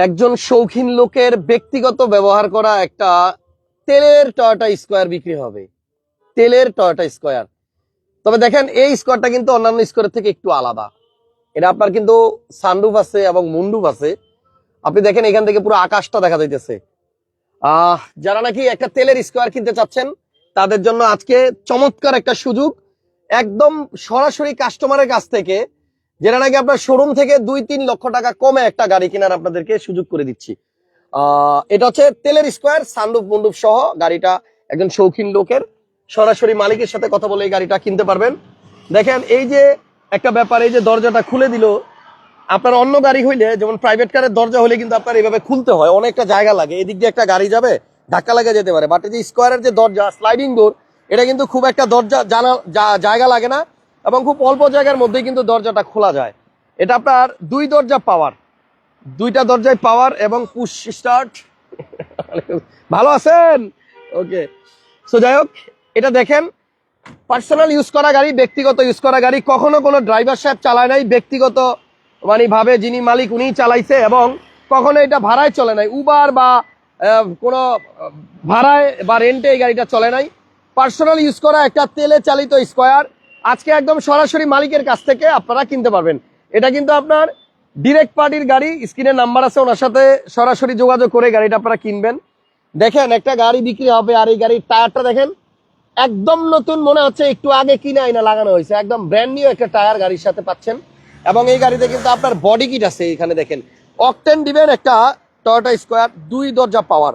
একজন শৌখিন লোকের ব্যক্তিগত ব্যবহার করা একটা তেলের টয়টা স্কোয়ার বিক্রি হবে। তেলের টয়টা স্কোয়ার। তবে দেখেন, এই স্কোয়ারটা কিন্তু অন্যান্য স্কোয়ারের থেকে একটু আলাদা। এটা আপনার কিন্তু সানরুফ আছে এবং মুন্ডুফ আছে। আপনি দেখেন, এখান থেকে পুরো আকাশটা দেখা যাইতেছে। আহ, যারা নাকি একটা তেলের স্কোয়ার কিনতে চাচ্ছেন, তাদের জন্য আজকে চমৎকার একটা সুযোগ। একদম সরাসরি কাস্টমারের কাছ থেকে যেটা নাকি আপনার শোরুম থেকে দুই তিন লক্ষ টাকা কমে একটা গাড়ি কেনার আপনাদেরকে সুযোগ করে দিচ্ছি। এটা হচ্ছে তেলের স্কোয়ার সানরুফ মুন্ডুফ সহ গাড়িটা একজন শৌখিন লোকের। সরাসরি মালিকের সাথে কথা বলে এই গাড়িটা কিনতে পারবেন। দেখেন, এই যে একটা ব্যাপার, এই যে দরজাটা খুলে দিল, আপনার অন্য গাড়ি হইলে, যেমন প্রাইভেট কারের দরজা হলে কিন্তু আপনার এইভাবে খুলতে হয়, অনেকটা জায়গা লাগে। এদিক দিয়ে একটা গাড়ি যাবে, ধাক্কা লাগে যেতে পারে। বাট এই যে স্কোয়ারের যে দরজা স্লাইডিং ডোর এটা কিন্তু খুব একটা দরজা, জানা, জায়গা লাগে না। এবং খুব অল্প জায়গার মধ্যেই কিন্তু দরজাটা খোলা যায়। এটা আপনার দুই দরজা পাওয়ার। দুইটা দরজায় পাওয়ার এবং পুশ স্টার্ট ভালো আছেন? ওকে সো যাই হোক, এটা দেখেন পার্সোনাল ইউজ করা গাড়ি, ব্যক্তিগত ইউজ করা গাড়ি, কখনো কোনো ড্রাইভার সাহেব চালায় নাই, ব্যক্তিগত মানে ভাবে যিনি মালিক উনিই চালাইছে এবং কখনো এটা ভাড়ায় চলে নাই। উবার বা কোনো, ভাড়ায় বা রেন্টে এই গাড়িটা চলে নাই। পার্সোনাল ইউজ করা একটা তেলে চালিত স্কোয়ার আজকে একদম সরাসরি মালিকের কাছ থেকে আপনারা কিনতে পারবেন। এটা কিন্তু আপনার ডিরেক্ট পার্টির গাড়ি, স্ক্রিনে নাম্বার আছে, ওনার সাথে সরাসরি যোগাযোগ করে গাড়িটা আপনারা কিনবেন। দেখেন, একটা গাড়ি বিক্রি হবে আর এই গাড়ির টায়ারটা দেখেন, একদম নতুন, মনে হচ্ছে একটু আগে কিনে আইনা লাগানো হয়েছে। একদম ব্র্যান্ড নিউ একটা টায়ার গাড়ির সাথে পাচ্ছেন। এবং এই গাড়িতে কিন্তু আপনার বডি কিট আছে এখানে দেখেন। অকটেন দিবেন একটা টয়োটা স্কোয়ার দুই দরজা পাওয়ার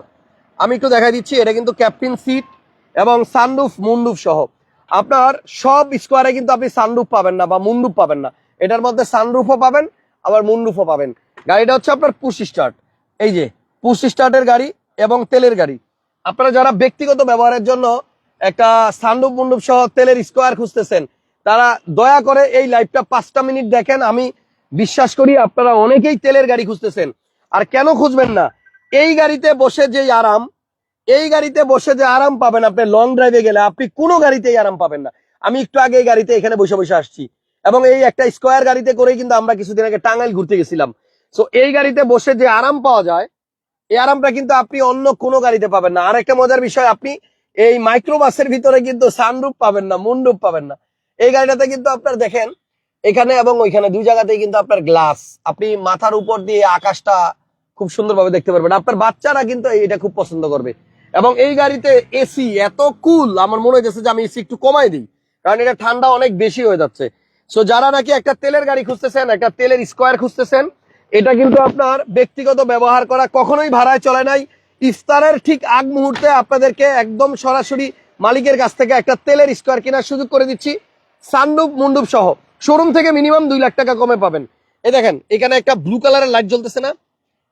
আমি একটু দেখাই দিচ্ছি, এটা কিন্তু ক্যাপ্টেন সিট এবং সানরুফ মুন্ডুফ সহ। আপনার সব স্কোয়ারে কিন্তু আপনি সানরুফ পাবেন না বা মুন্ডুফ পাবেন না। এটার মধ্যে সানরুফও পাবেন, আবার মুন্ডুফও পাবেন। গাড়িটা হচ্ছে আপনার পুশ স্টার্ট এই যে পুশ স্টার্টের গাড়ি এবং তেলের গাড়ি। আপনারা যারা ব্যক্তিগত ব্যবহারের জন্য একটা সানরুফ মুন্ডুফ সহ তেলের স্কোয়ার খুঁজতেছেন, তারা দয়া করে এই লাইভটা পাঁচটা মিনিট দেখেন। আমি বিশ্বাস করি আপনারা অনেকেই তেলের গাড়ি খুঁজতেছেন। আর কেন খুঁজবেন না? এই গাড়িতে বসে যে আরাম এই গাড়িতে বসে যে আরাম পাবেন আপনি লং ড্রাইভে গেলে আপনি কোনো গাড়িতেই আরাম পাবেন না। আমি একটু আগে এই গাড়িতে এখানে বসে বসে আসছি। এবং এই একটা স্কোয়ার গাড়িতে করেই কিন্তু আমরা কিছুদিন আগে টাঙ্গাইল ঘুরতে গেছিলাম। সো এই গাড়িতে বসে যে আরাম পাওয়া যায়, এই আরামটা কিন্তু আপনি অন্য কোনো গাড়িতে পাবেন না। আর একটা মজার বিষয়, আপনি এই মাইক্রোবাসের ভিতরে কিন্তু সানরুপ পাবেন না মুন্ডুপ পাবেন না। এই গাড়িটাতে কিন্তু আপনার দেখেন, এখানে এবং ওইখানে দুই জায়গাতেই কিন্তু আপনার গ্লাস আপনি মাথার উপর দিয়ে আকাশটা খুব সুন্দরভাবে দেখতে পারবেন। আপনার বাচ্চারা কিন্তু এটা খুব পছন্দ করবে। এবং এই গাড়িতে এসি এত কুল, আমার মনে হয়েছে যে আমি এসি একটু কমাই দিই, কারণ এটা ঠান্ডা অনেক বেশি হয়ে যাচ্ছে। সো যারা নাকি একটা তেলের গাড়ি খুঁজতেছেন, একটা তেলের স্কোয়ার খুঁজতেছেন, এটা কিন্তু আপনার ব্যক্তিগত ব্যবহার করা কখনোই ভাড়ায় চলে নাই। ইফতারের ঠিক আগ মুহূর্তে আপনাদেরকে একদম সরাসরি মালিকের কাছ থেকে একটা তেলের স্কোয়ার কেনার সুযোগ করে দিচ্ছি সানডুপ মুন্ডুপ সহ। শোরুম থেকে মিনিমাম দুই লাখ টাকা কমে পাবেন। এই দেখেন, এখানে একটা ব্লু কালারের লাইট জ্বলতেছে না।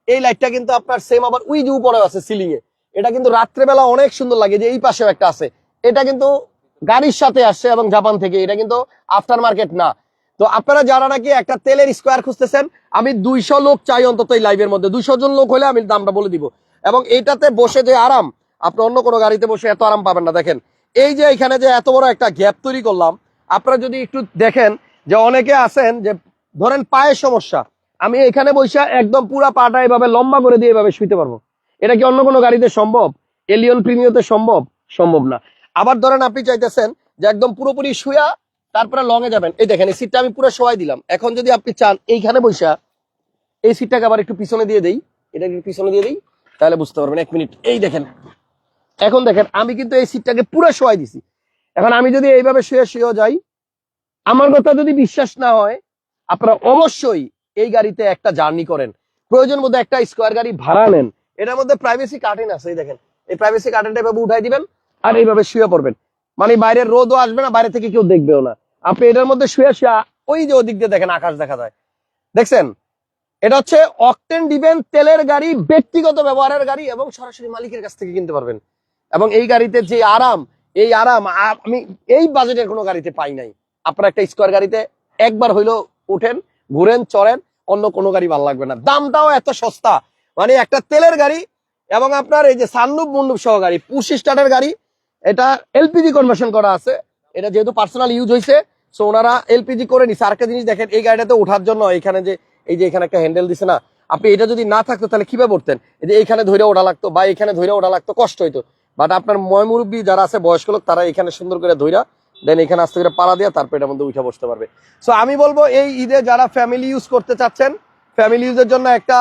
এই লাইটটা কিন্তু আপনার সেম আবার উই যে উপরে আছে সিলিং এ। এটা কিন্তু রাত্রেবেলা অনেক সুন্দর লাগে, যে এই পাশেও একটা আছে। এটা কিন্তু গাড়ির সাথে আসছে এবং জাপান থেকে, এটা কিন্তু আফটার মার্কেট না। তো আপনারা যারা নাকি একটা তেলের স্কোয়ার খুঁজতেছেন, আমি দুইশো লোক চাই অন্তত এই লাইভের মধ্যে। দুইশো জন লোক হলে আমি দামটা বলে দিব। এবং এইটাতে বসে যে আরাম, আপনি অন্য কোনো গাড়িতে বসে এত আরাম পাবেন না। দেখেন, এই যে এখানে যে এত বড় একটা গ্যাপ তৈরি করলাম, আপনারা যদি একটু দেখেন যে অনেকে আছেন যে, ধরেন পায়ের সমস্যা, আমি এখানে বসে একদম পুরা পাটা এভাবে লম্বা করে দিয়ে এভাবে শুইতে পারব। এটা কি অন্য কোনো গাড়িতে সম্ভব? এলিয়ন প্রিমিয়তে সম্ভব? সম্ভব না। আবার ধরেন আপনি চাইতেছেন যে একদম পুরোপুরি শুয়া, তারপরে লং এ যাবেন। এই দেখেন, এই সিটটা আমি পুরো শোয়াই দিলাম। এখন যদি আপনি চান এইখানে বসা এই সিটটাকে আবার একটু পিছনে দিয়ে দেই। এটা একটু পিছনে দিয়ে দিই, তাহলে বুঝতে পারবেন, এক মিনিট। এই দেখেন, এখন দেখেন, আমি কিন্তু এই সিটটাকে পুরো শোয়াই দিছি। এখন আমি যদি এইভাবে শুয়ে শুয়েও যাই, আমার কথা যদি বিশ্বাস না হয়, আপনারা অবশ্যই এই গাড়িতে একটা জার্নি করেন। প্রয়োজন মধ্যে একটা স্কোয়ার গাড়ি ভাড়া নেন। এটার মধ্যে প্রাইভেসি কার্টেন আছে, এই দেখেন। এই প্রাইভেসি কার্টেনটা এভাবে উঠাই দিবেন আর এইভাবে শুয়ে পড়বেন। মানে বাইরের রোদও আসবে না, বাইরে থেকে কেউ দেখবেও না। আপনি এটার মধ্যে শুয়ে শুয়ে ওই যে ওদিক দিয়ে দেখেন আকাশ দেখা যায়। দেখছেন? এটা হচ্ছে অকটেন দিবেন তেলের গাড়ি, ব্যক্তিগত ব্যবহারের গাড়ি এবং সরাসরি মালিকের কাছ থেকে কিনতে পারবেন। এবং এই গাড়িতে যে আরাম, এই আরাম আমি এই বাজেটের কোনো গাড়িতে পাই নাই। আপনার একটা স্কোয়ার গাড়িতে একবার হইল উঠেন, ঘুরেন, চড়েন, অন্য কোনো গাড়ি ভালো লাগবে না। দামটাও এত সস্তা। মানে একটা তেলের গাড়ি এবং আপনার এই যে সান্নুপ মুন্ডুপ সহ গাড়ি, পুশ স্টার্টের গাড়ি, এটা এলপিজি কনভার্সন করা আছে। এটা যেহেতু পার্সোনাল ইউজ হয়েছে সো ওনারা এলপিজি করে নিছে। আরেকটা জিনিস দেখেন, এই গাড়িটাতে ওঠার জন্য এখানে যে, এই যে এখানে একটা হ্যান্ডেল দিছে না, আপনি এটা যদি না থাকতো তাহলে কীভাবে পড়তেন এই যে এইখানে ধরে ওঠা লাগতো বা এখানে ধরে ওঠা লাগতো, কষ্ট হইতো। বাট আপনার ময়মুরব্বী যারা আছে, বয়স্ক লোক, তারা এখানে সুন্দর করে ধইরা দেন এখানে আস্তে করে পাড়া দিয়ে তারপর এটার মধ্যে উঠে বসতে পারবে। সো আমি বলব, এই ঈদে যারা ফ্যামিলি ইউজ করতে চাচ্ছেন ফ্যামিলি ইউজের জন্য একটা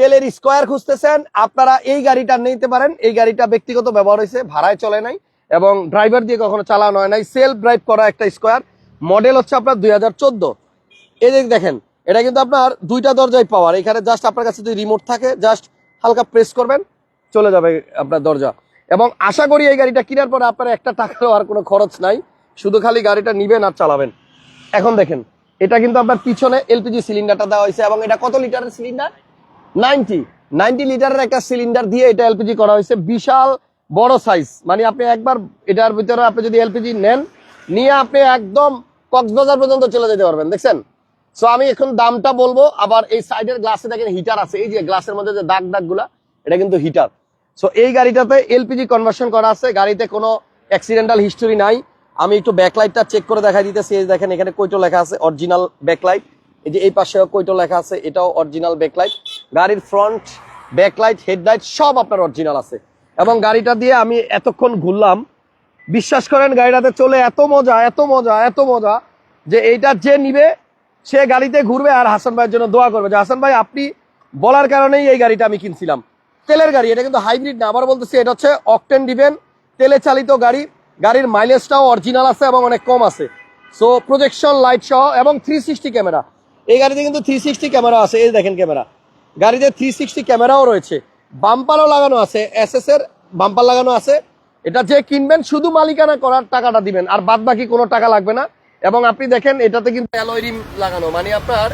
তেলের স্কোয়ার খুঁজতেছেন, আপনারা এই গাড়িটা নিতে পারেন। এই গাড়িটা ব্যক্তিগত ব্যবহার হয়েছে, ভাড়ায় চলে নাই এবং ড্রাইভার দিয়ে কখনো চালানো হয় নাই। সেলফ ড্রাইভ করা একটা স্কোয়ার। মডেল হচ্ছে আপনার দুই হাজার চোদ্দ। এই যে দেখেন, এটা কিন্তু আপনার দুইটা দরজায় পাওয়ার। এখানে জাস্ট আপনার কাছে যদি রিমোট থাকে জাস্ট হালকা প্রেস করবেন, চলে যাবে আপনার দরজা। এবং আশা করি এই গাড়িটা কেনার পরে আপনার একটা টাকারও আর কোনো খরচ নাই। শুধু খালি গাড়িটা নিবেন আর চালাবেন। এখন দেখেন, এটা কিন্তু আপনার পিছনে এলপিজি সিলিন্ডারটা দেওয়া হয়েছে এবং এটা কত লিটারের সিলিন্ডার? নাইনটি। নাইনটি লিটারের একটা সিলিন্ডার দিয়ে এটা এলপিজি করা হয়েছে। বিশাল বড় সাইজ মানে আপনি একবার এটার ভিতরে আপনি যদি এলপিজি নেন, নিয়ে আপনি একদম কক্সবাজার পর্যন্ত চলে যেতে পারবেন, দেখছেন? সো আমি এখন দামটা বলব, আবার এই সাইডের গ্লাসে দেখেন হিটার আছে। এই যে গ্লাসের মধ্যে যে দাগ দাগগুলা এটা কিন্তু হিটার সো এই গাড়িটাতে এলপিজি কনভার্সন করা আছে। গাড়িতে কোনো অ্যাক্সিডেন্টাল হিস্টোরি নাই। আমি একটু ব্যাকলাইটটা চেক করে দেখা দিতেছি। এই দেখেন, এখানে কইটো লেখা আছে অরিজিনাল ব্যাকলাইট এই যে এই পাশে কইটো লেখা আছে, এটাও অরিজিনাল ব্যাকলাইট গাড়ির ফ্রন্ট ব্যাকলাইট হেডলাইট সব আপনার অরিজিনাল আছে। এবং গাড়িটা দিয়ে আমি এতক্ষণ ঘুরলাম। বিশ্বাস করেন, গাড়িটাতে চলে এত মজা এত মজা এত মজা যে এইটা যে নিবে, সে গাড়িতে ঘুরবে আর হাসান ভাইয়ের জন্য দোয়া করবে যে, হাসান ভাই, আপনি বলার কারণেই এই গাড়িটা আমি কিনছিলাম। তেলের গাড়ি, এটা কিন্তু হাইব্রিড না। আবার বলতেছি, এটা হচ্ছে অকটেন ডিভেন, তেলে চালিত গাড়ি। গাড়ির মাইলেজটাও অরিজিনাল আছে এবং অনেক কম আছে। সো প্রজেকশন লাইট সহ এবং থ্রি সিক্সটি ক্যামেরা এই গাড়িতে কিন্তু থ্রি সিক্সটি ক্যামেরা আছে, এই দেখেন ক্যামেরা গাড়িতে থ্রি সিক্সটি ক্যামেরাও রয়েছে। বাম্পারও লাগানো আছে এস এস এর বাম্পার লাগানো আছে। এটা যে কিনবেন, শুধু মালিকানা করার টাকাটা দিবেন, আর বাদ বাকি কোনো টাকা লাগবে না। এবং আপনি দেখেন, এটাতে কিন্তু লাগানো। মানে আপনার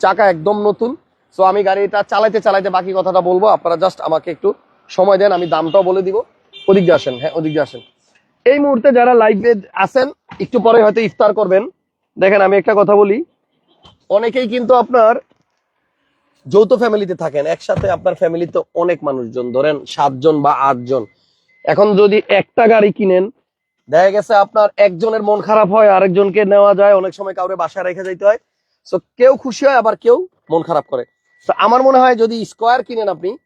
চাকা একদম নতুন। সো আমি গাড়িটা চালাইতে চালাইতে বাকি কথাটা বলব। আপনারা জাস্ট আমাকে একটু সময় দেন, আমি দামটাও বলে দিব। ওদিক আসেন হ্যাঁ ওদিক দিয়ে আসেন। এই মুহূর্তে যারা লাইভে আসেন একটু পরে হয়তো ইফতার করবেন। দেখেন, আমি একটা কথা বলি। অনেকেই কিন্তু আপনার যৌথ ফ্যামিলিতে থাকেন। একসাথে আপনার ফ্যামিলিতে অনেক মানুষজন, ধরেন সাতজন বা আটজন। এখন যদি একটা গাড়ি কিনেন, দেখা গেছে আপনার একজনের মন খারাপ হয়, আরেকজনকে নেওয়া যায়, অনেক সময় কাউরে বাসায় রেখে যাইতে হয়। সো কেউ খুশি হয়, আবার কেউ মন খারাপ করে। তো আমার মনে হয় যদি স্কোয়ার কিনেন আপনি,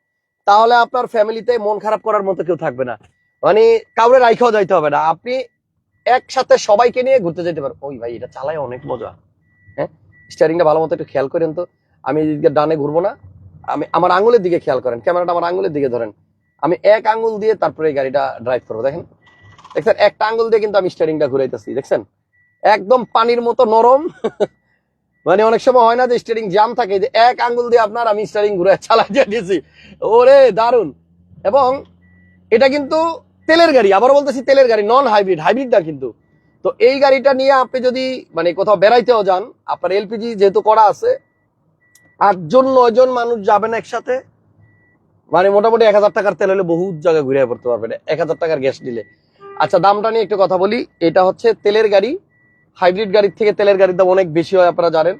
তাহলে আপনার ফ্যামিলিতে মন খারাপ করার মতো কেউ থাকবে না। মানে কাউরে রাইখাও যাইতে হবে না। আপনি একসাথে সবাইকে নিয়ে ঘুরতে যেতে পারেন ওই ভাই, এটা চালায় অনেক মজা। হ্যাঁ? স্টিয়ারিংটা ভালো মতো একটু খেয়াল করেন তো। আমি এদিকে ডানে ঘুরবো না। আমি আমার আঙুলের দিকে খেয়াল করেন। ক্যামেরাটা আমার আঙুলের দিকে ধরেন। আমি এক আঙ্গুল দিয়ে তারপরে এই গাড়িটা ড্রাইভ করব, দেখেন। দেখছেন? একটা আঙ্গুল দিয়ে কিন্তু আমি স্টিয়ারিংটা ঘুরাইতেছি, দেখছেন? একদম পানির মতো নরম। মানে অনেক সময় হয় না যে স্টিয়ারিং জাম থাকে, যে এক আঙ্গুল দিয়ে আপনার আমি স্টিয়ারিং ঘুরে চালাই দিয়েছি। ওরে দারুণ এবং এটা কিন্তু তেলের গাড়ি আবার বলতেছি তেলের গাড়ি নন হাইব্রিড হাইব্রিড না কিন্তু। তো এই গাড়িটা নিয়ে আপনি যদি মানে কোথাও বেড়াইতেও যান, আপনার এলপিজি যেহেতু করা আছে, আটজন, নয়জন মানুষ যাবেন একসাথে মানে মোটামুটি এক হাজার টাকার তেল হলে বহুত জায়গায় ঘুরে পড়তে পারবেন, এক হাজার টাকার গ্যাস দিলে আচ্ছা দামটা নিয়ে একটু কথা বলি, এটা হচ্ছে তেলের গাড়ি হাইব্রিড গাড়ির থেকে তেলের গাড়ির দাম অনেক বেশি হয় আপনারা জানেন।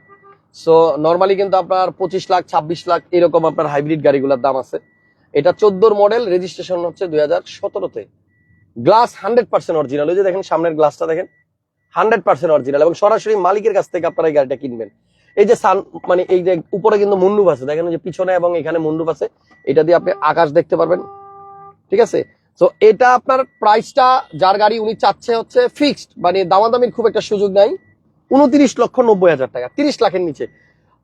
সো নর্মালি কিন্তু আপনার পঁচিশ লাখ, ছাব্বিশ লাখ এরকম আপনার হাইব্রিড গাড়িগুলোর দাম আছে। এটা চোদ্দোর মডেল রেজিস্ট্রেশন হচ্ছে দুই হাজার সতেরোতে। গ্লাস হান্ড্রেড পার্সেন্ট অরিজিনাল ওই যে দেখেন সামনের গ্লাসটা দেখেন, হান্ড্রেড পার্সেন্ট অরিজিনাল এবং সরাসরি মালিকের কাছ থেকে আপনারা এই গাড়িটা কিনবেন। এই যে সান মানে এই যে উপরে কিন্তু মুন্ডুপ আছে, দেখেন যে পিছনে এবং এখানে মুন্ডুপ আছে, এটা দিয়ে আপনি আকাশ দেখতে পারবেন। ঠিক আছে? তো এটা আপনার প্রাইসটা যার গাড়ি উনি চাচ্ছে হচ্ছে ফিক্সড মানে দামাদামির খুব একটা সুযোগ নাই। উনত্রিশ লক্ষ নব্বই হাজার টাকা, তিরিশ লাখের নিচে।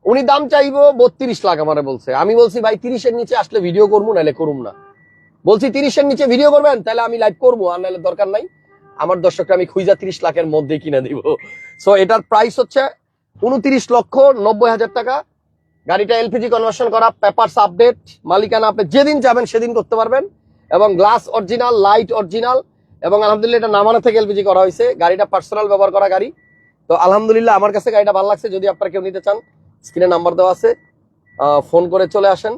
উনি দাম চাইব বত্রিশ লাখ আমারে বলছে। আমি বলছি, ভাই, তিরিশের নিচে আসলে ভিডিও করব, নাহলে করুম না। বলছি, তিরিশের নিচে ভিডিও করবেন? তাহলে আমি লাইভ করব, আর নাহলে দরকার নাই। আমার দর্শকরা আমি খুঁজা তিরিশ লাখের মধ্যে কিনে দিব। সো এটার প্রাইস হচ্ছে উনত্রিশ লক্ষ নব্বই হাজার টাকা। গাড়িটা এলপিজি কনভার্সন করা পেপারস আপডেট মালিকানা আপনি যেদিন যাবেন সেদিন করতে পারবেন। এবং গ্লাস অরিজিনাল লাইট অরিজিনাল এবং আলহামদুলিল্লাহ এটা নামানো থেকে এলপিজি করা হয়েছে। গাড়িটা পার্সোনাল ব্যবহার করা গাড়ি। তো আলহামদুলিল্লাহ আমার কাছে গাড়িটা ভালো লাগছে। যদি আপনারা কেউ নিতে চান স্ক্রিনে নাম্বার দেওয়া আছে। ফোন করে চলে আসেন।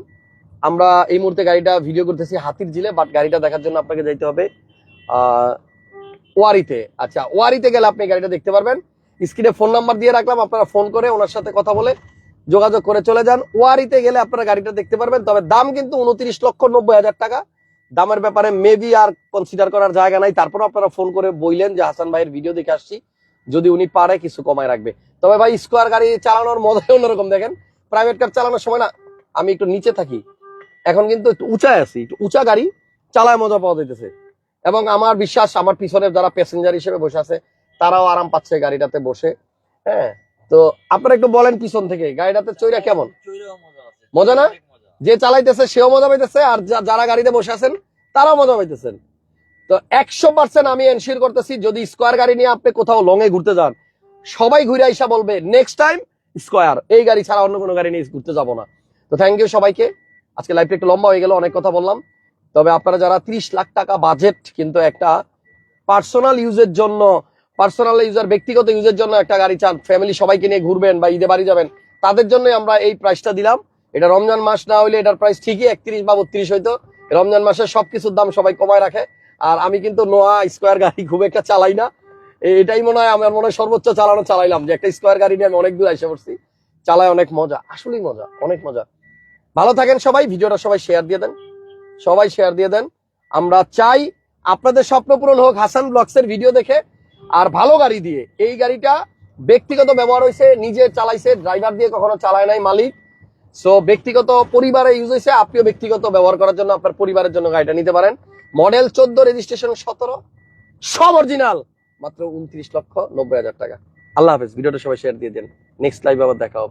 আমরা এই মুহূর্তে গাড়িটা ভিডিও করতেছি হাতির জিলে বাট গাড়িটা দেখার জন্য আপনাকে যাইতে হবে ওয়ারিতে। আচ্ছা ওয়ারিতে গেলে আপনি গাড়িটা দেখতে পারবেন। স্ক্রিনে ফোন নাম্বার দিয়ে রাখলাম, আপনারা ফোন করে ওনার সাথে কথা বলে যোগাযোগ করে চলে যান। ওয়ারিতে গেলে আপনারা গাড়িটা দেখতে পারবেন, তবে দাম কিন্তু উনত্রিশ লক্ষ নব্বই হাজার টাকা। দামের ব্যাপারে মেবি আর কনসিডার করার জায়গা নাই। তারপর আপনারা ফোন করে বললেন যে হাসান ভাইয়ের ভিডিও দেখে আসছি, যদি উনি পারে কিছু কমায় রাখবে। তবে ভাই স্কোয়ার গাড়ি চালানোর মজাই অন্যরকম, দেখেন। প্রাইভেট কার চালানোর সময় না, আমি একটু নিচে থাকি। এখন কিন্তু একটু উঁচায় আছি উঁচা গাড়ি চালায় মজা পাওয়া যাইতেছে। এবং আমার বিশ্বাস আমার পিছনের যারা প্যাসেঞ্জার হিসেবে বসে আছে তারাও আরাম পাচ্ছে গাড়িটাতে বসে। হ্যাঁ তো আপনারা একটু বলেন পিছন থেকে গাড়িটাতে চইরা কেমন? মজা না? যে চালাইতেছে সেও মজা পাইতেছে আর যারা গাড়িতে বসে আছেন তারাও মজা পাইতেছেন। তো একশো পার্সেন্ট আমি এনশিওর করতেছি যদি স্কোয়ার গাড়ি নিয়ে আপনি কোথাও লং এ ঘুরতে যান সবাই ঘুরে আইসা বলবে নেক্সট টাইম স্কোয়ার। এই গাড়ি ছাড়া অন্য কোনো গাড়ি নিয়ে ঘুরতে যাব না। তো থ্যাংক ইউ সবাইকে। আজকে লাইফটা একটু লম্বা হয়ে গেল, অনেক কথা বললাম। তবে আপনারা যারা ত্রিশ লাখ টাকা বাজেট কিন্তু একটা পার্সোনাল ইউজের জন্য পার্সোনাল ইউজার ব্যক্তিগত ইউজের জন্য একটা গাড়ি চান ফ্যামিলি সবাইকে নিয়ে ঘুরবেন বা ঈদে বাড়ি যাবেন, তাদের জন্যই আমরা এই প্রাইসটা দিলাম। এটা রমজান মাস না হইলে এটার প্রাইস ঠিকই একত্রিশ বা বত্রিশ হইতো। রমজান মাসে সবকিছুর দাম সবাই কমায় রাখে। আর আমি কিন্তু নোয়া স্কোয়ার গাড়ি খুব একটা চালাই না। এটাই মনে হয়, আমার মনে হয় সর্বোচ্চ চালানো চালাইলাম। যে একটা স্কোয়ার গাড়ি নিয়ে আমি অনেক দূর এসে পড়ছি। চালায় অনেক মজা, আসলেই মজা, অনেক মজা। ভালো থাকেন সবাই, ভিডিওটা সবাই শেয়ার দিয়ে দেন। সবাই শেয়ার দিয়ে দেন। আমরা চাই আপনাদের স্বপ্ন পূরণ হোক হাসান ব্লগসের ভিডিও দেখে, আর ভালো গাড়ি দিয়ে। এই গাড়িটা ব্যক্তিগত ব্যবহার হয়েছে, নিজে চালাইছে ড্রাইভার দিয়ে কখনো চালায় নাই মালিক। সো ব্যক্তিগত পরিবারে ইউজ হয়েছে, আপনিও ব্যক্তিগত ব্যবহার করার জন্য আপনার পরিবারের জন্য গাড়িটা নিতে পারেন। মডেল চোদ্দ রেজিস্ট্রেশন সতেরো, সব অরিজিনাল মাত্র উনত্রিশ লক্ষ নব্বই হাজার টাকা। আল্লাহ হাফেজ ভিডিওটা সবাই শেয়ার দিয়ে দেন। নেক্সট লাইভ আবার দেখা হবে।